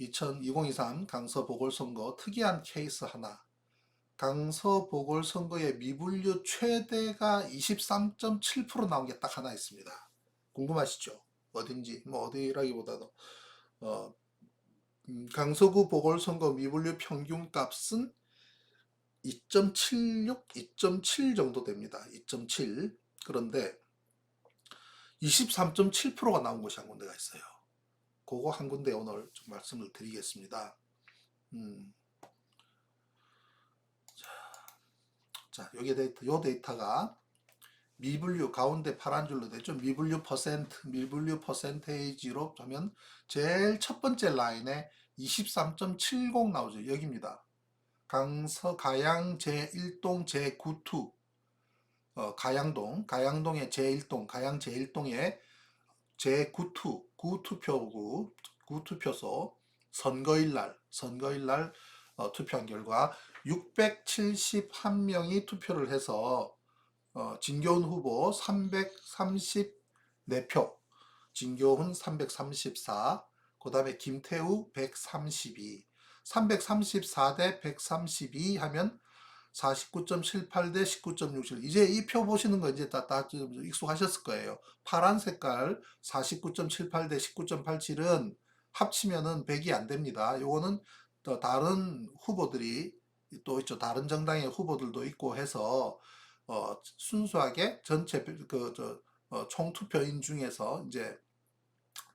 2023 강서 보궐선거 특이한 케이스 하나. 강서 보궐선거의 미분류 최대가 23.7% 나온 게 딱 하나 있습니다. 궁금하시죠? 어딘지, 뭐 어디라기보다도, 어, 음, 강서구 보궐선거 미분류 평균 값은 2.76, 2.7 정도 됩니다. 2.7. 그런데 23.7%가 나온 곳이 한 군데가 있어요. 그거 한 군데 오늘 좀 말씀을 드리겠습니다. 음. 자, 자, 여기 데이터, 요 데이터가 미분류 가운데 파란 줄로 되죠. 미분류 퍼센트, 미분류 퍼센테이지로 하면 제일 첫 번째 라인에 23.70 나오죠. 여기입니다. 강서 가양 제1동 제9투 어, 가양동, 가양동의 제1동, 가양 제1동의 제9투, 9투표구, 9투표소 선거일 날, 선거일 날 어, 투표한 결과 671명이 투표를 해서 어, 진교훈 후보 334표, 진교훈 334, 그 다음에 김태우 132, 334대 132 하면 49.78 대 19.67. 이제 이 표 보시는 거 이제 다, 다좀 익숙하셨을 거예요. 파란 색깔 49.78 대 19.87은 합치면은 100이 안 됩니다. 요거는 또 다른 후보들이 또 있죠. 다른 정당의 후보들도 있고 해서 어, 순수하게 전체 그 저 어, 총투표인 중에서 이제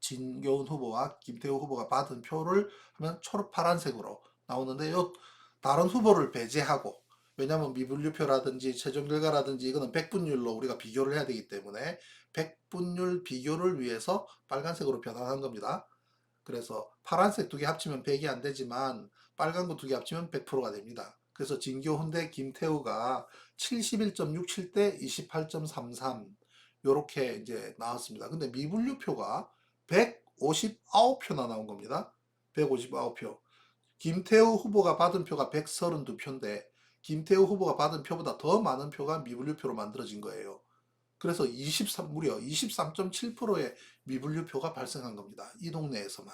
진교훈 후보와 김태우 후보가 받은 표를 하면 초록 파란색으로 나오는데 요 다른 후보를 배제하고 왜냐하면 미분류표라든지 최종 결과라든지 이거는 백분율로 우리가 비교를 해야 되기 때문에 백분율 비교를 위해서 빨간색으로 변환한 겁니다. 그래서 파란색 두 개 합치면 100이 안 되지만 빨간 거 두 개 합치면 100%가 됩니다. 그래서 진교훈 대 김태우가 71.67 대 28.33 요렇게 이제 나왔습니다. 근데 미분류표가 159표나 나온 겁니다. 159표. 김태우 후보가 받은 표가 132표인데 김태우 후보가 받은 표보다 더 많은 표가 미분류표로 만들어진 거예요. 그래서 23, 무려 23.7%의 미분류표가 발생한 겁니다. 이 동네에서만.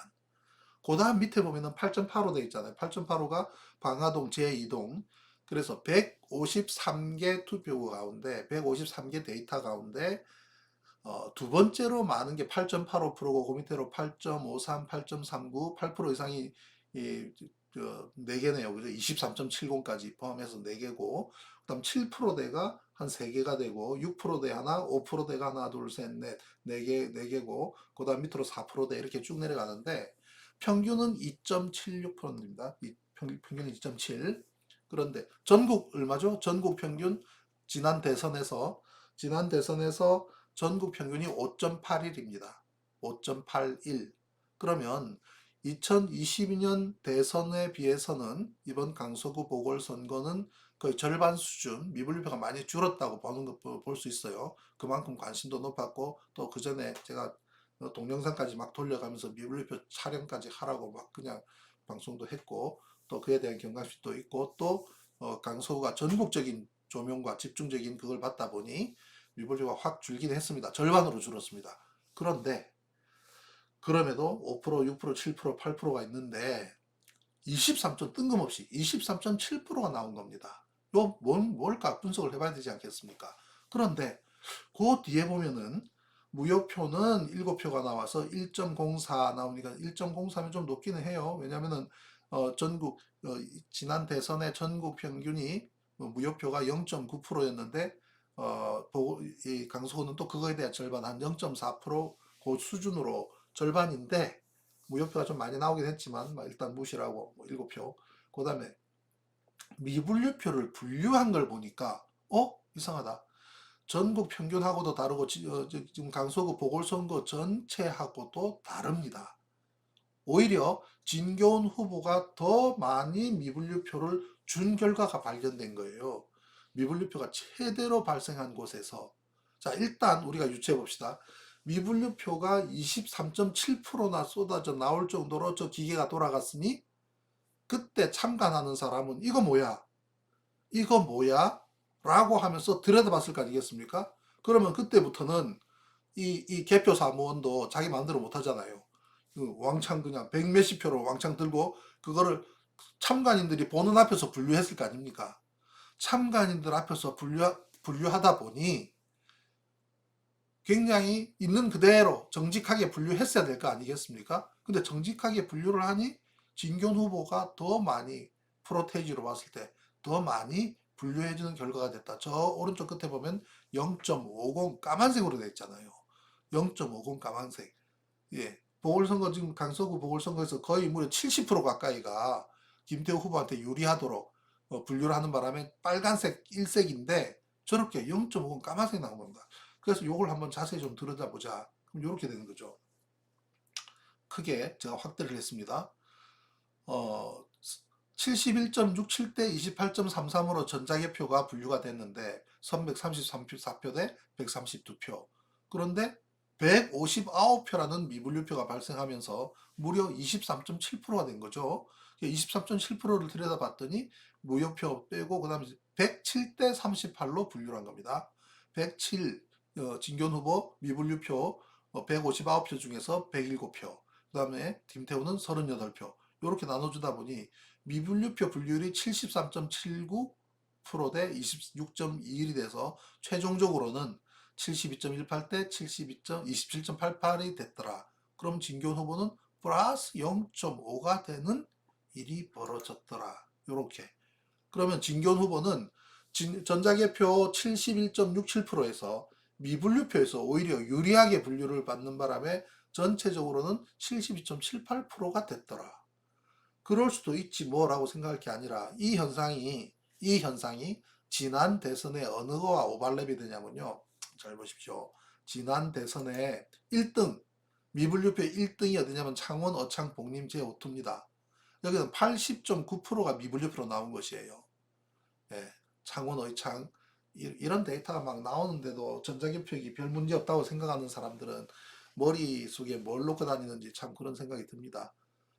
그 다음 밑에 보면은 8.85돼 있잖아요. 8.85가 방화동 제2동. 그래서 153개 투표 가운데, 153개 데이터 가운데, 어, 두 번째로 많은 게 8.85%고, 그 밑에로 8.53, 8.39, 8% 이상이 이, 저, 4개네요. 그죠? 23.70까지 포함해서 4개고, 그 다음 7%대가 한 3개가 되고, 6%대 하나, 5%대가 하나, 둘, 셋, 넷, 4개, 4개고, 그 다음 밑으로 4%대 이렇게 쭉 내려가는데, 평균은 2.76%입니다. 평균이 2.7. 그런데 전국 얼마죠? 전국 평균 지난 대선에서 지난 대선에서 전국 평균이 5.81입니다. 5.81. 그러면 2022년 대선에 비해서는 이번 강서구 보궐선거는 거의 절반 수준 미분류표가 많이 줄었다고 보는 것볼 수 있어요. 그만큼 관심도 높았고 또 그 전에 제가 동영상까지 막 돌려가면서 미분류표 촬영까지 하라고 막 그냥 방송도 했고 또 그에 대한 경각심도 있고 또 어, 강서구가 전국적인 조명과 집중적인 그걸 받다 보니 미분류가 확 줄긴 했습니다. 절반으로 줄었습니다. 그런데 그럼에도 5%, 6%, 7%, 8%가 있는데 23점 뜬금없이 23.7%가 나온 겁니다. 요 뭔, 뭘까 분석을 해봐야 되지 않겠습니까? 그런데 그 뒤에 보면은 무효표는 7표가 나와서 1.04 나오니까 1.03이 좀 높기는 해요. 왜냐면은 어, 전국 어, 지난 대선의 전국 평균이 뭐 무효표가 0.9%였는데 어, 강서구는 또 그거에 대한 절반 한 0.4%그 수준으로 절반인데 무효표가 좀 많이 나오긴 했지만 뭐 일단 무시라고 뭐 7표. 그 다음에 미분류표를 분류한 걸 보니까 어 이상하다. 전국 평균하고도 다르고 지- 어, 지- 지금 강서구 보궐선거 전체하고도 다릅니다. 오히려 진교훈 후보가 더 많이 미분류표를 준 결과가 발견된 거예요. 미분류표가 최대로 발생한 곳에서 자 일단 우리가 유추해 봅시다. 미분류표가 23.7%나 쏟아져 나올 정도로 저 기계가 돌아갔으니 그때 참관하는 사람은 이거 뭐야? 이거 뭐야? 라고 하면서 들여다봤을 거 아니겠습니까? 그러면 그때부터는 이, 이 개표 사무원도 자기 마음대로 못 하잖아요. 그 왕창 그냥 백 몇십 표로 왕창 들고 그거를 참관인들이 보는 앞에서 분류했을 거 아닙니까? 참관인들 앞에서 분류, 분류하다 보니 굉장히 있는 그대로 정직하게 분류했어야 될 거 아니겠습니까? 근데 정직하게 분류를 하니 진균 후보가 더 많이 프로테이지로 봤을 때 더 많이 분류해주는 결과가 됐다. 저 오른쪽 끝에 보면 0.50 까만색으로 되어 있잖아요. 0.50 까만색. 예. 보궐선거 지금 강서구 보궐선거에서 거의 무려 70% 가까이가 김태우 후보한테 유리하도록 어, 분류를 하는 바람에 빨간색 일색인데 저렇게 0.50 까만색 나온 겁니다. 그래서 요걸 한번 자세히 좀 들여다보자. 그럼 이렇게 되는 거죠. 크게 제가 확대를 했습니다. 어, 71.67 대 28.33으로 전자개표가 분류가 됐는데 1133표 대 132표. 그런데 159표라는 미분류표가 발생하면서 무려 23.7%가 된 거죠. 23.7%를 들여다봤더니 무효표 빼고 그다음에 107대 38로 분류를 한 겁니다. 107 어, 진견 후보 미분류표 어, 159표 중에서 107표. 그 다음에 김태우는 38표. 이렇게 나눠주다 보니 미분류표 분류율이 73.79%대 26.21이 돼서 최종적으로는 72.18 대 72. 27.88이 됐더라. 그럼 진교훈 후보는 플러스 0.5가 되는 일이 벌어졌더라. 요렇게. 그러면 진교훈 후보는 진- 전자개표 71.67%에서 미분류표에서 오히려 유리하게 분류를 받는 바람에 전체적으로는 72.78%가 됐더라. 그럴 수도 있지 뭐라고 생각할 게 아니라 이 현상이 이 현상이 지난 대선에 어느 거와 오발랩이 되냐면요. 잘 보십시오. 지난 대선에 1등 미분류표 1등이 어디냐면 창원 어창 복림 제5투입니다. 여기는 80.9%가 미분류표로 나온 것이에요. 예, 창원 의창 이- 이런 데이터가 막 나오는데도 전자개표기 별 문제 없다고 생각하는 사람들은 머릿속에 뭘 놓고 다니는지 참 그런 생각이 듭니다.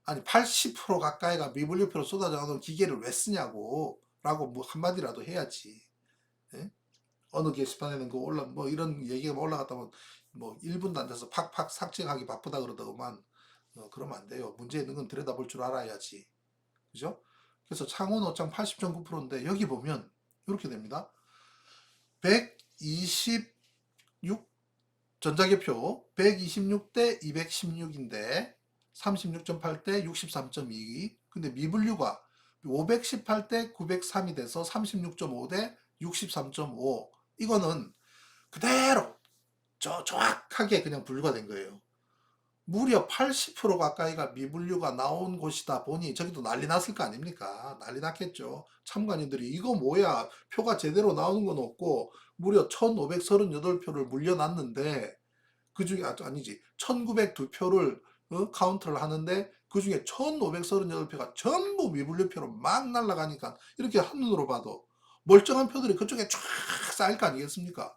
아니 80% 가까이가 미분류표로 쏟아져 나오는 기계를 왜 쓰냐고 라고 뭐 한마디라도 해야지. 예? 어느 게시판에는 그 올라 뭐 이런 얘기가 올라갔다면 뭐 1분도 안 돼서 팍팍 삭제하기 바쁘다 그러더구만 어, 그러면 안 돼요. 문제 있는 건 들여다볼 줄 알아야지. 그죠? 그래서 창원 어창 80.9%인데 여기 보면 이렇게 됩니다. 126 전자개표 126대 216인데 36.8대 63.2 근데 미분류가 518대 903이 돼서 36.5대 63.5 이거는 그대로 저 정확하게 그냥 분류가 된 거예요. 무려 80% 가까이가 미분류가 나온 곳이다 보니 저기도 난리 났을 거 아닙니까? 난리 났겠죠. 참관인들이 이거 뭐야 표가 제대로 나오는 건 없고 무려 1538표를 물려놨는데 그 중에 아, 아니지 1902표를 어, 카운트를 하는데 그 중에 1538표가 전부 미분류표로 막 날아가니까 이렇게 한눈으로 봐도 멀쩡한 표들이 그쪽에 쫙 쌓일 거 아니겠습니까?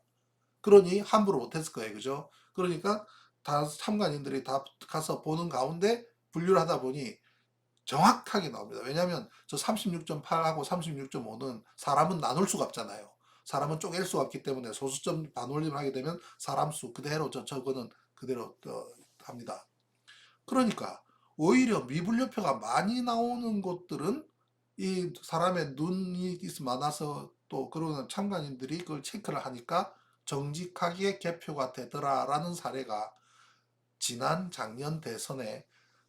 그러니 함부로 못했을 거예요. 그죠? 그러니까 다 참관인들이 다 가서 보는 가운데 분류를 하다 보니 정확하게 나옵니다. 왜냐하면 저 36.8하고 36.5는 사람은 나눌 수가 없잖아요. 사람은 쪼갤 수가 없기 때문에 소수점 반올림을 하게 되면 사람 수 그대로 저 저거는 그대로 어, 합니다. 그러니까 오히려 미분류표가 많이 나오는 곳들은 이 사람의 눈이 있- 많아서 또 그런 참관인들이 그걸 체크를 하니까 정직하게 개표가 되더라라는 사례가 지난 작년 대선에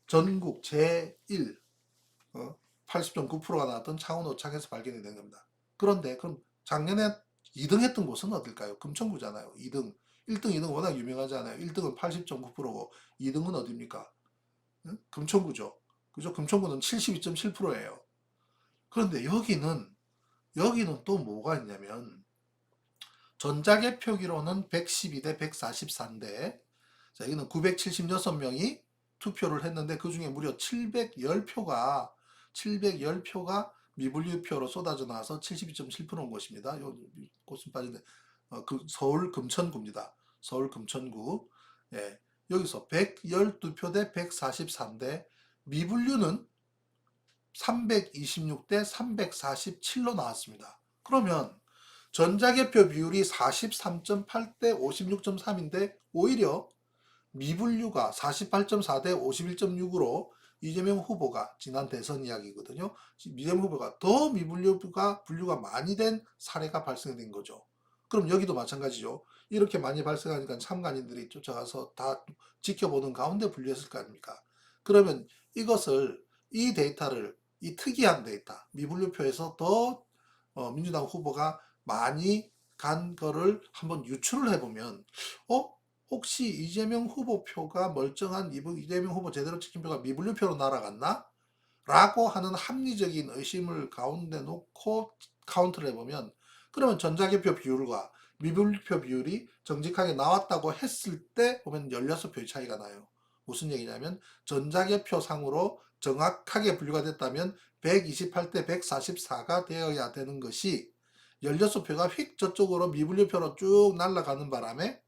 전국 제1 어, 80.9%가 나왔던 창원 오창에서 발견이 된 겁니다. 그런데 그럼 작년에 2등 했던 곳은 어딜까요? 금천구잖아요. 2등. 1등, 2등 워낙 유명하잖아요. 1등은 80.9%고 2등은 어디입니까? 응? 금천구죠. 그죠? 금천구는 72.7%예요. 그런데 여기는 여기는 또 뭐가 있냐면 전자개표기로는 112대 144인데 자, 여기는 976명이 투표를 했는데 그 중에 무려 710표가 710표가 미분류표로 쏟아져 나와서 72.7%인 것입니다. 요 곳은 빠진데 어, 그 서울 금천구입니다. 서울 금천구. 예. 여기서 112표 대 144인데 미분류는 326대 347로 나왔습니다. 그러면 전자개표 비율이 43.8대 56.3인데 오히려 미분류가 48.4 대 51.6으로 이재명 후보가 지난 대선 이야기거든요. 이재명 후보가 더 미분류가 분류가 많이 된 사례가 발생된 거죠. 그럼 여기도 마찬가지죠. 이렇게 많이 발생하니까 참관인들이 쫓아가서 다 지켜보는 가운데 분류했을 거 아닙니까? 그러면 이것을 이 데이터를 이 특이한 데이터 미분류표에서 더 어, 민주당 후보가 많이 간 거를 한번 유출을 해보면 어 혹시 이재명 후보 표가 멀쩡한 이재명 후보 제대로 찍힌 표가 미분류표로 날아갔나? 라고 하는 합리적인 의심을 가운데 놓고 카운트를 해보면 그러면 전자개표 비율과 미분류표 비율이 정직하게 나왔다고 했을 때 보면 16표의 차이가 나요. 무슨 얘기냐면 전자개표 상으로 정확하게 분류가 됐다면 128대 144가 되어야 되는 것이 16표가 휙 저쪽으로 미분류표로 쭉 날아가는 바람에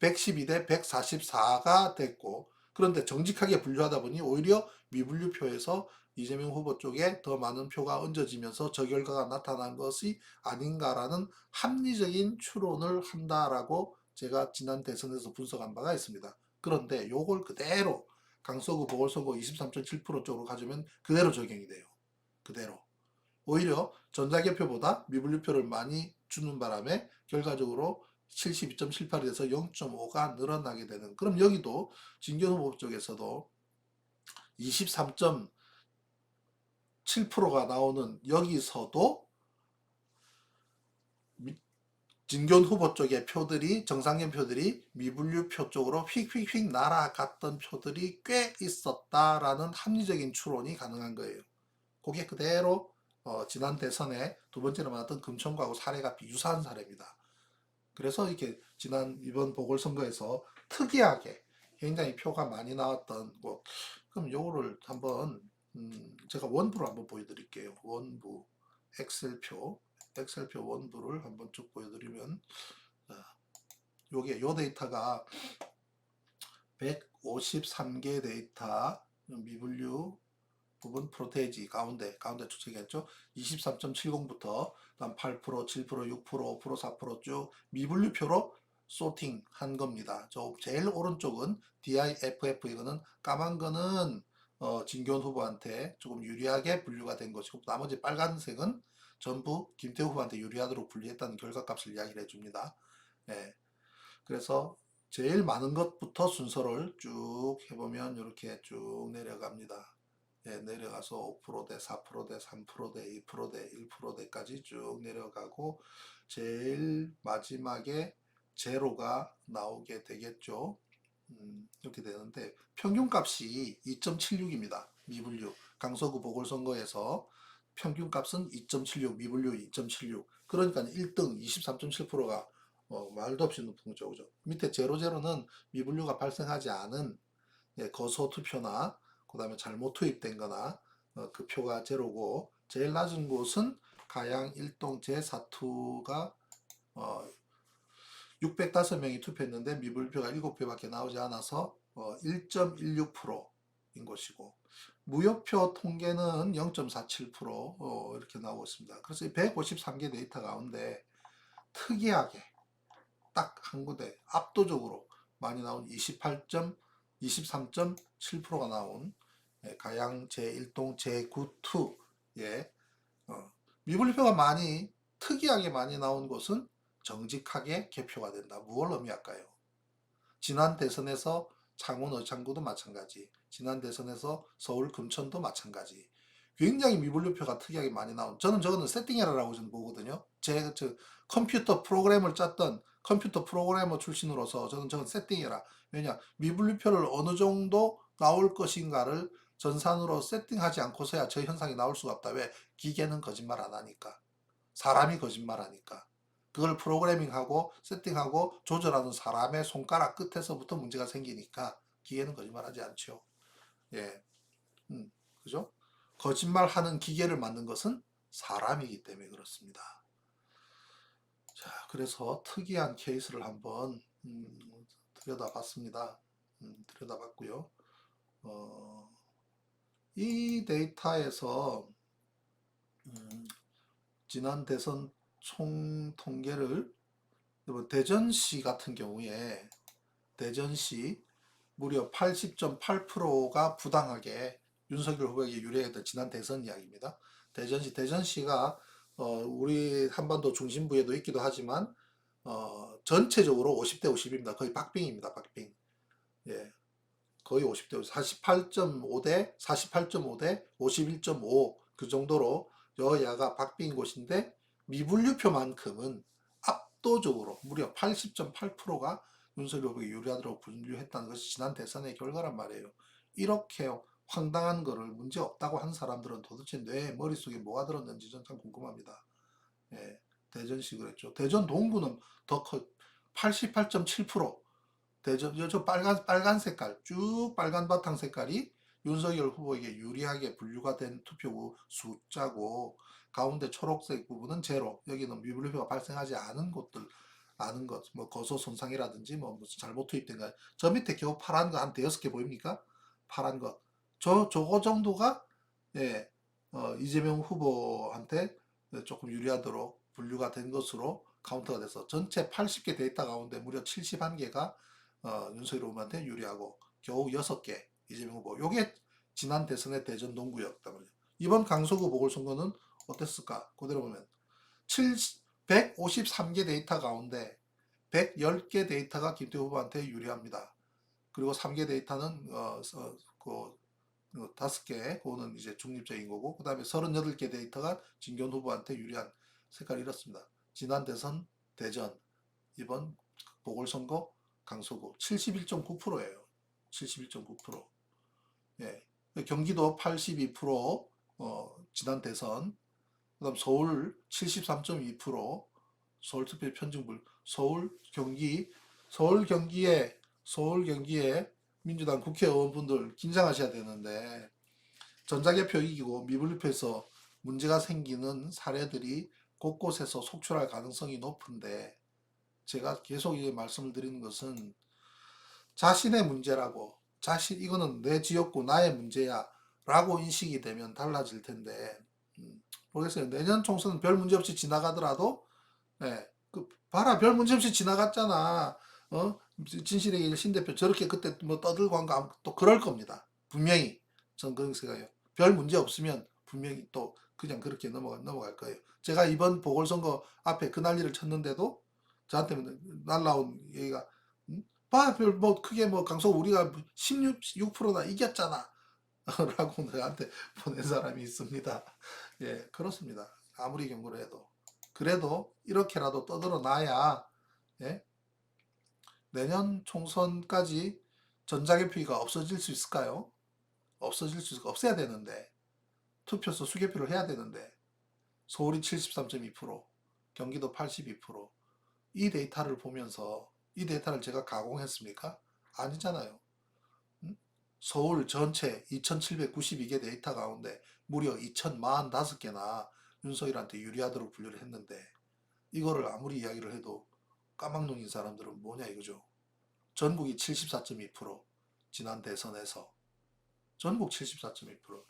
112대 144가 됐고 그런데 정직하게 분류하다 보니 오히려 미분류표에서 이재명 후보 쪽에 더 많은 표가 얹어지면서 저 결과가 나타난 것이 아닌가라는 합리적인 추론을 한다라고 제가 지난 대선에서 분석한 바가 있습니다. 그런데 요걸 그대로 강서구 보궐선거 23.7% 쪽으로 가져오면 그대로 적용이 돼요. 그대로. 오히려 전자개표보다 미분류표를 많이 주는 바람에 결과적으로 72.78이 돼서 0.5가 늘어나게 되는 그럼 여기도 후보 쪽에서도 23.7%가 나오는 여기서도 미- 진견 후보 쪽의 표들이 정상견 표들이 미분류 표 쪽으로 휙휙휙 날아갔던 표들이 꽤 있었다라는 합리적인 추론이 가능한 거예요. 그게 그대로 어, 지난 대선에 두 번째로 많았던 금천구하고 사례가 비유사한 사례입니다. 그래서 이렇게 지난 이번 보궐선거에서 특이하게 굉장히 표가 많이 나왔던 뭐 그럼 요거를 한번 음, 제가 원부를 한번 보여드릴게요. 원부 엑셀표 엑셀표 원부를 한번 쭉 보여드리면 자, 요게 요 데이터가 153개 데이터 미분류 부분 프로테이지 가운데 가운데 추측했죠. 23.70부터 그다음 8%, 7%, 6%, 5%, 4%쭉 미분류표로 소팅 한 겁니다. 저 제일 오른쪽은 DIFF 이거는 까만 거는 어, 진교훈 후보한테 조금 유리하게 분류가 된 것이고 나머지 빨간색은 전부 김태우 후보한테 유리하도록 분류했다는 결과값을 이야기를 해줍니다. 예. 그래서 제일 많은 것부터 순서를 쭉 해보면 이렇게 쭉 내려갑니다. 예, 내려가서 5%대, 4%대, 3%대, 2%대, 1%대까지 쭉 내려가고 제일 마지막에 제로가 나오게 되겠죠. 음, 이렇게 되는데 평균값이 2.76입니다. 미분류 강서구 보궐선거에서 평균값은 2.76, 미분류 2.76. 그러니까 1등 23.7%가 어, 말도 없이 높은 거죠. 그죠? 밑에 제로제로는 미분류가 발생하지 않은 예, 거소 투표나 그 다음에 잘못 투입된 거나 어, 그 표가 제로고 제일 낮은 곳은 가양 일동 제4투가 어, 605명이 투표했는데 미분표가 7표밖에 나오지 않아서 어, 1.16%인 것이고 무효표 통계는 0.47% 어, 이렇게 나오고 있습니다. 그래서 이 153개 데이터 가운데 특이하게 딱 한 군데 압도적으로 많이 나온 28. 23.7%가 나온 예, 가양 제1동 제9투의 어, 미분류표가 많이 특이하게 많이 나온 곳은 정직하게 개표가 된다. 무엇을 의미할까요? 지난 대선에서 창원 의창구도 마찬가지, 지난 대선에서 서울 금천도 마찬가지. 굉장히 미분류표가 특이하게 많이 나온. 저는 저거는 세팅 에러라고 저는 보거든요. 제 저, 컴퓨터 프로그램을 짰던 컴퓨터 프로그래머 출신으로서 저는 저건 세팅에라. 왜냐 미분류표를 어느 정도 나올 것인가를 전산으로 세팅하지 않고서야 저 현상이 나올 수가 없다. 왜? 기계는 거짓말 안 하니까. 사람이 거짓말 하니까. 그걸 프로그래밍하고 세팅하고 조절하는 사람의 손가락 끝에서부터 문제가 생기니까 기계는 거짓말하지 않죠. 예, 음, 그죠? 거짓말하는 기계를 만든 것은 사람이기 때문에 그렇습니다. 자, 그래서 특이한 케이스를 한번 음, 들여다봤습니다. 음, 들여다봤고요. 어, 이 데이터에서 음, 지난 대선 총 통계를 여러분, 대전시 같은 경우에 대전시 무려 80.8%가 부당하게 윤석열 후보에게 유리했던 지난 대선 이야기입니다. 대전시 대전시가 어, 우리 한반도 중심부에도 있기도 하지만 어, 전체적으로 50대 50입니다. 거의 박빙입니다. 박빙. 예. 거의 50대 50, 48.5대 48.5대 51.5 그 정도로 여야가 박빙인 곳인데 미분류표만큼은 압도적으로 무려 80.8%가 윤석열 후보에 유리하도록 분류했다는 것이 지난 대선의 결과란 말이에요. 이렇게 황당한 거를 문제 없다고 한 사람들은 도대체 뇌 머릿속에 뭐가 들었는지 전 참 궁금합니다. 예, 대전시 그랬죠. 대전 동구는 더 커, 88.7% 대전 저- 저 빨간 빨간 색깔 쭉 빨간 바탕 색깔이 윤석열 후보에게 유리하게 분류가 된 투표 숫자고 가운데 초록색 부분은 제로 여기는 미분류표가 발생하지 않은 곳들 아는 것, 뭐 거소 손상이라든지 뭐 무슨 잘못 투입된 거. 저 밑에 겨우 파란 거 한 대여섯 개 보입니까? 파란 것. 저 저거 정도가 예, 어, 이재명 후보한테 조금 유리하도록 분류가 된 것으로 카운터가 돼서 전체 80개 데이터 가운데 무려 71개가 어, 윤석열 후보한테 유리하고 겨우 6개 이재명 후보. 요게 지난 대선의 대전 동구였단 말이에요. 이번 강서구 보궐선거는 어땠을까? 그대로 보면 7, 153개 데이터 가운데 110개 데이터가 김태우 후보한테 유리합니다. 그리고 3개 데이터는 어, 어, 그, 어, 5개, 그거는 이제 중립적인 거고, 그 다음에 38개 데이터가 진견 후보한테 유리한 색깔이 이렇습니다. 지난 대선 대전, 이번 보궐선거 강서구 71.9%예요. 71.9%. 예. 경기도 82%, 어, 지난 대선, 그다음 서울 73.2%, 서울 특별 편중불, 서울 경기, 서울 경기에 서울 경기에 민주당 국회의원분들 긴장하셔야 되는데 전자개표 이기고 미분류표에서 문제가 생기는 사례들이 곳곳에서 속출할 가능성이 높은데 제가 계속 이제 말씀을 드리는 것은 자신의 문제라고 자신 이거는 내 지역구 나의 문제야 라고 인식이 되면 달라질 텐데 음, 모르겠어요. 내년 총선은 별 문제 없이 지나가더라도 예, 그 봐라 별 문제 없이 지나갔잖아. 어? 진실의 일 신대표 저렇게 그때 뭐 떠들고 한 거 또 그럴 겁니다. 분명히 전 그런 생각해요. 별 문제 없으면 분명히 또 그냥 그렇게 넘어가 넘어갈 거예요. 제가 이번 보궐선거 앞에 그 난리를 쳤는데도 저한테 날라온 얘기가 음? 봐 별 뭐 크게 뭐 강서 우리가 16 6%나 이겼잖아. 라고 저한테 보낸 사람이 있습니다. 예, 그렇습니다. 아무리 경고를 해도. 그래도 이렇게라도 떠들어 놔야, 예? 내년 총선까지 전자개표가 없어질 수 있을까요? 없어질 수 있을까? 없애야 되는데. 투표소 수개표를 해야 되는데. 서울이 73.2%, 경기도 82%. 이 데이터를 보면서 이 데이터를 제가 가공했습니까? 아니잖아요. 서울 전체 2792개 데이터 가운데 무려 2045개나 윤석열한테 유리하도록 분류를 했는데 이거를 아무리 이야기를 해도 까막눈인 사람들은 뭐냐 이거죠. 전국이 74.2% 지난 대선에서 전국 74.2%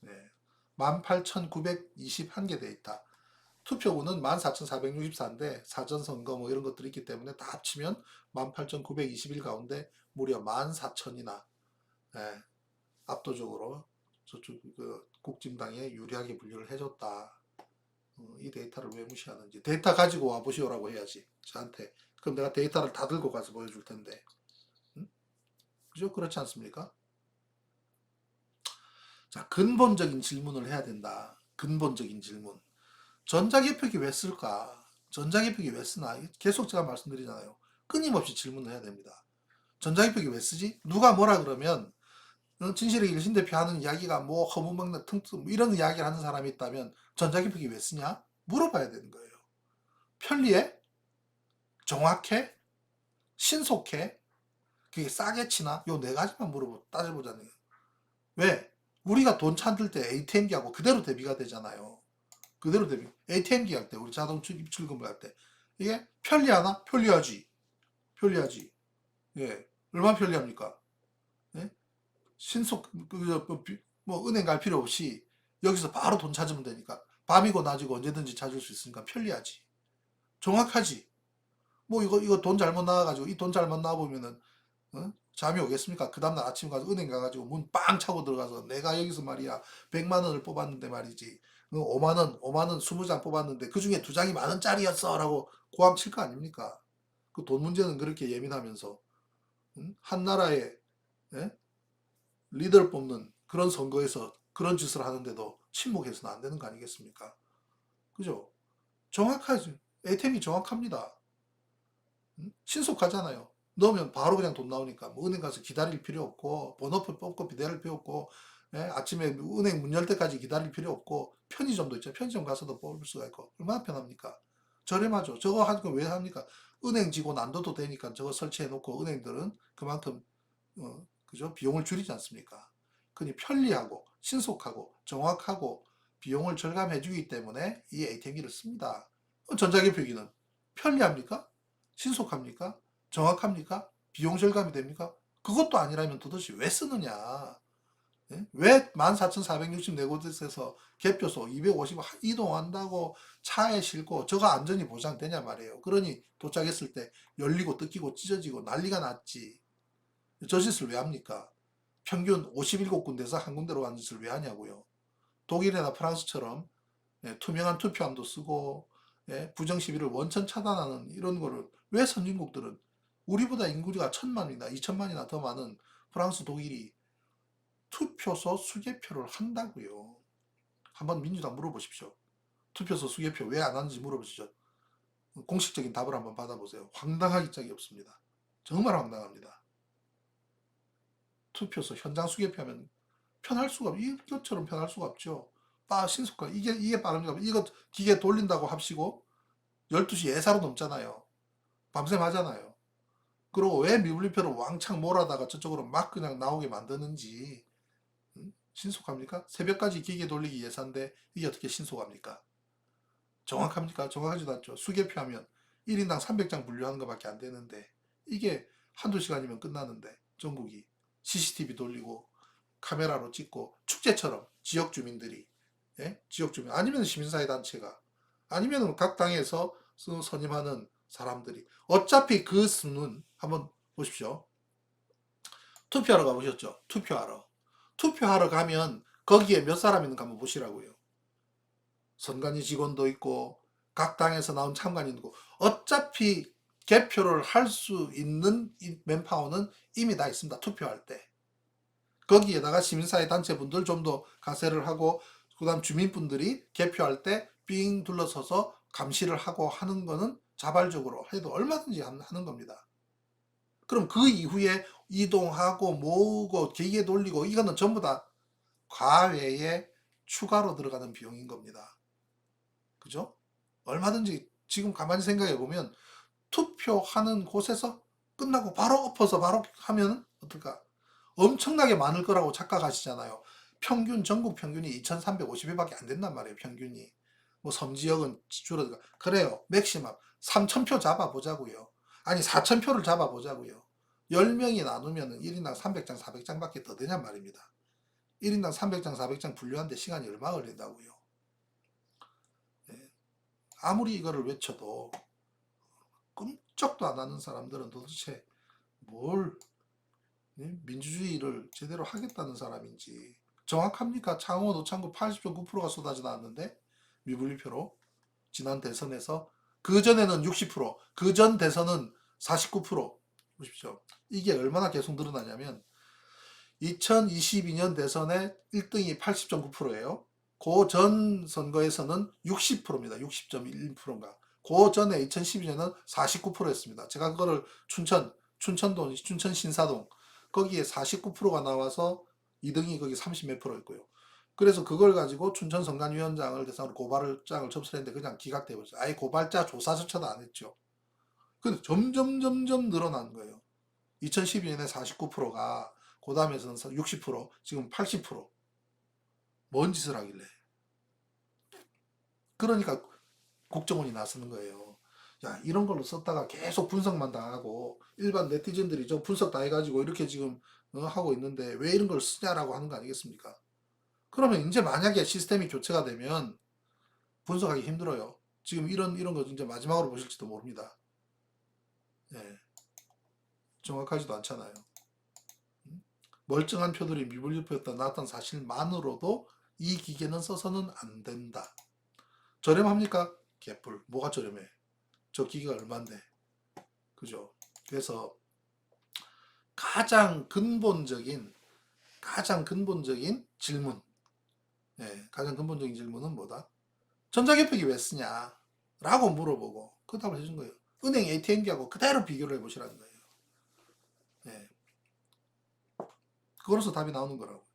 네. 18,921개 데이터 투표구는 14,464인데 사전선거 뭐 이런 것들이 있기 때문에 다 합치면 18,921 가운데 무려 14,000이나 예, 압도적으로 저쪽 그 국진당에 유리하게 분류를 해줬다. 어, 이 데이터를 왜 무시하는지 데이터 가지고 와 보시오라고 해야지 저한테 그럼 내가 데이터를 다 들고 가서 보여줄 텐데 응? 그죠 그렇지 않습니까? 자 근본적인 질문을 해야 된다. 근본적인 질문 전자개표기 왜 쓸까? 전자개표기 왜 쓰나? 계속 제가 말씀드리잖아요. 끊임없이 질문을 해야 됩니다. 전자개표기 왜 쓰지? 누가 뭐라 그러면 어, 진실의 일신 대표 하는 이야기가 뭐 허무맹랑 퉁퉁 뭐 이런 이야기를 하는 사람이 있다면 전자개표기 왜 쓰냐? 물어봐야 되는 거예요. 편리해? 정확해? 신속해? 그게 싸게 치나? 요 네 가지만 물어보 따져보자는 거예요. 왜? 우리가 돈 찾을 때 ATM기하고 그대로 대비가 되잖아요. 그대로 대비. ATM기 할 때, 우리 자동 출금을 할 때. 이게 편리하나? 편리하지. 편리하지. 예. 얼마나 편리합니까? 예? 신속, 그, 그, 비- 뭐, 은행 갈 필요 없이 여기서 바로 돈 찾으면 되니까. 밤이고 낮이고 언제든지 찾을 수 있으니까 편리하지. 정확하지. 뭐 이거 이거 돈 잘못 나와가지고 이 돈 잘못 나와 보면은 어? 잠이 오겠습니까? 그 다음날 아침 가서 은행 가가지고 문 빵 차고 들어가서 내가 여기서 말이야 100만 원을 뽑았는데 말이지 5만 원, 5만 원 20장 뽑았는데 그 중에 두 장이 만 원짜리였어 라고 고함 칠 거 아닙니까? 그 돈 문제는 그렇게 예민하면서 응? 한 나라의 예? 리더를 뽑는 그런 선거에서 그런 짓을 하는데도 침묵해서는 안 되는 거 아니겠습니까? 그죠? 정확하지. ATM이 정확합니다. 응? 신속하잖아요. 넣으면 바로 그냥 돈 나오니까 뭐 은행 가서 기다릴 필요 없고 번호표 뽑고 기다릴 필요 없고 예? 아침에 은행 문 열 때까지 기다릴 필요 없고 편의점도 있죠. 편의점 가서도 뽑을 수가 있고 얼마나 편합니까? 저렴하죠. 저거 거왜 합니까? 은행 안 둬도 되니까 저거 설치해 놓고 은행들은 그만큼 어, 그죠? 비용을 줄이지 않습니까? 그니 편리하고 신속하고 정확하고 비용을 절감해 주기 때문에 이 ATM기를 씁니다. 어, 전자개표기는 편리합니까? 신속합니까? 정확합니까? 비용 절감이 됩니까? 그것도 아니라면 도대체 왜 쓰느냐? 예? 왜 14,464곳에서 개표소 250 이동한다고 차에 싣고 저거 안전이 보장되냐 말이에요. 그러니 도착했을 때 열리고 뜯기고 찢어지고 난리가 났지. 저 짓을 왜 합니까? 평균 57군데서 한 군데로 가는 짓을 왜 하냐고요. 독일이나 프랑스처럼 예, 투명한 투표함도 쓰고 예, 부정 시비를 원천 차단하는 이런 거를 왜 선진국들은 우리보다 인구가 천만이나 이천만이나 더 많은 프랑스, 독일이 투표소 수개표를 한다고요. 한번 민주당 물어보십시오. 투표소 수개표 왜 안 하는지 물어보시죠. 공식적인 답을 한번 받아보세요. 황당하기 짝이 없습니다. 정말 황당합니다. 투표소 현장 수개표하면 편할 수가 없, 이것처럼 편할 수가 없죠. 빠 신속한 이게 이게 빠릅니다. 이거 기계 돌린다고 합시고 12시 예사로 넘잖아요. 밤샘 하잖아요. 그리고 왜 미분리표를 왕창 몰아다가 저쪽으로 막 그냥 나오게 만드는지 음? 신속합니까? 새벽까지 기계 돌리기 예산데 이게 어떻게 신속합니까? 정확합니까? 정확하지도 않죠. 수개표 하면 1인당 300장 분류하는 것밖에 안 되는데 이게 한두 시간이면 끝나는데 전국이 CCTV 돌리고 카메라로 찍고 축제처럼 지역 주민들이 예? 지역 주민 아니면 시민사회 단체가 아니면 각 당에서 서- 선임하는 사람들이 어차피 그 수는 한번 보십시오. 투표하러 가보셨죠? 투표하러. 투표하러 가면 거기에 몇 사람 있는가 한번 보시라고요. 선관위 직원도 있고 각 당에서 나온 참관인도 있고 어차피 개표를 할 수 있는 이 맨파워는 이미 다 있습니다. 투표할 때. 거기에다가 시민사회 단체분들 좀 더 가세를 하고 그다음 주민분들이 개표할 때 삥 둘러서서 감시를 하고 하는 거는 자발적으로 해도 얼마든지 한- 하는 겁니다. 그럼 그 이후에 이동하고 모으고 기계 돌리고 이거는 전부 다 과외에 추가로 들어가는 비용인 겁니다. 그죠? 얼마든지 지금 가만히 생각해 보면 투표하는 곳에서 끝나고 바로 엎어서 바로 하면 어떨까? 엄청나게 많을 거라고 착각하시잖아요. 평균 전국 평균이 2,350회밖에 안 된단 말이에요. 평균이. 뭐 섬지역은 줄어들까. 그래요. 맥시멈 3,000표 잡아보자고요. 아니 4,000표를 잡아보자고요. 10명이 나누면 1인당 300장, 400장밖에 더 되냔 말입니다. 1인당 300장, 400장 분류하는데 시간이 얼마 걸린다고요. 예. 아무리 이거를 외쳐도 끔찍도 안 하는 사람들은 도대체 뭘 예? 민주주의를 제대로 하겠다는 사람인지 정확합니까? 창원 오창구 80.9%가 쏟아져 나왔는데 미분리표로 지난 대선에서 그 전에는 60%, 그 전 대선은 49% 보십시오. 이게 얼마나 계속 늘어나냐면 2022년 대선에 1등이 80.9%예요. 그 전 선거에서는 60%입니다. 60.1%인가. 그 전에 2012년은 49%였습니다. 제가 그거를 춘천, 춘천동, 춘천 신사동 거기에 49%가 나와서 2등이 거기 30몇 프로 있고요. 그래서 그걸 가지고 춘천 선관위원장을 대상으로 고발장을 접수했는데 그냥 기각돼 버렸어요. 아예 고발자 조사조차도 안 했죠. 근데 점점 점점 늘어난 거예요. 2012년에 49%가 그 다음에서는 60% 지금 80%. 뭔 짓을 하길래. 그러니까 국정원이 나서는 거예요. 야, 이런 걸로 썼다가 계속 분석만 당하고 일반 네티즌들이 저 분석 다 해가지고 이렇게 지금 어, 하고 있는데 왜 이런 걸 쓰냐라고 하는 거 아니겠습니까? 그러면 이제 만약에 시스템이 교체가 되면 분석하기 힘들어요. 지금 이런 이런 거 이제 마지막으로 보실지도 모릅니다. 예. 정확하지도 않잖아요. 음? 멀쩡한 표들이 미분류표였다 나왔던 사실만으로도 이 기계는 써서는 안 된다. 저렴합니까? 개뿔. 뭐가 저렴해? 저 기계가 얼만데? 그죠? 그래서 가장 근본적인 가장 근본적인 질문. 예, 가장 근본적인 질문은 뭐다? 전자개표기 왜 쓰냐? 라고 물어보고 그 답을 해준 거예요. 은행 ATM기하고 그대로 비교를 해보시라는 거예요. 예. 그거로서 답이 나오는 거라고.